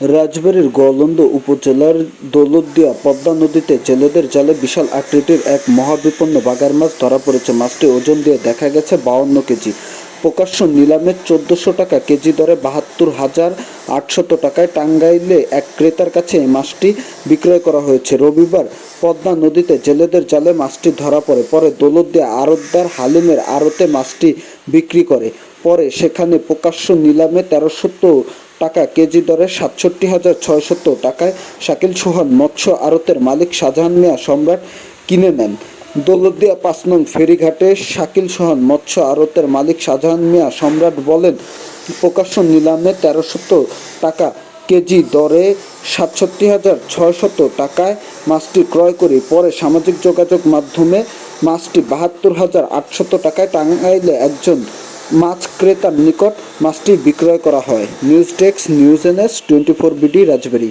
রাজবাড়ীর গোয়ালন্দ উপজেলার দৌলতদিয়া পদ্মা নদীতে জেলেদের জালে বিশাল আকৃতির এক মহাবিপন্ন বাগার মাছ ধরা পড়েছে। মাছটি ওজন দিয়ে দেখা গেছে বাউন্ন কেজি। প্রকাশ্য নিলামে চোদ্দশো টাকা কেজি দরে বাহাত্তর হাজার আটশত টাকায় টাঙ্গাইলে এক ক্রেতার কাছে এই মাছটি বিক্রয় করা হয়েছে। রবিবার পদ্মা নদীতে জেলেদের জালে মাছটি ধরা পড়ে। পরে দৌলতদিয়া আড়তদার হালিমের আড়তে মাছটি বিক্রি করে। পরে সেখানে প্রকাশ্য নিলামে তেরোশত টাকা, কেজি দরে সাতষট্টি হাজার ছয়শত টাকায় শাকিল সোহান মৎস্য আড়তের মালিক শাহজাহান মিয়া সম্রাট কিনে নেন। দৌলতদিয়া পাঁচ নং ফেরিঘাটে শাকিল সোহান মৎস্য আড়তের মালিক শাহজাহান মিয়া সম্রাট বলেন, প্রকাশ্য নিলামে তেরোশত টাকা, কেজি দরে সাতষট্টি হাজার ছয়শত টাকায় মাছটি ক্রয় করি। পরে সামাজিক যোগাযোগ মাধ্যমে মাছটি বাহাত্তর হাজার আটশত টাকায় টাঙ্গাইলে একজন মাছ ক্রেতার নিকট মাছটি বিক্রয় করা হয়। News desk news NS, twenty four BD, Rajbari.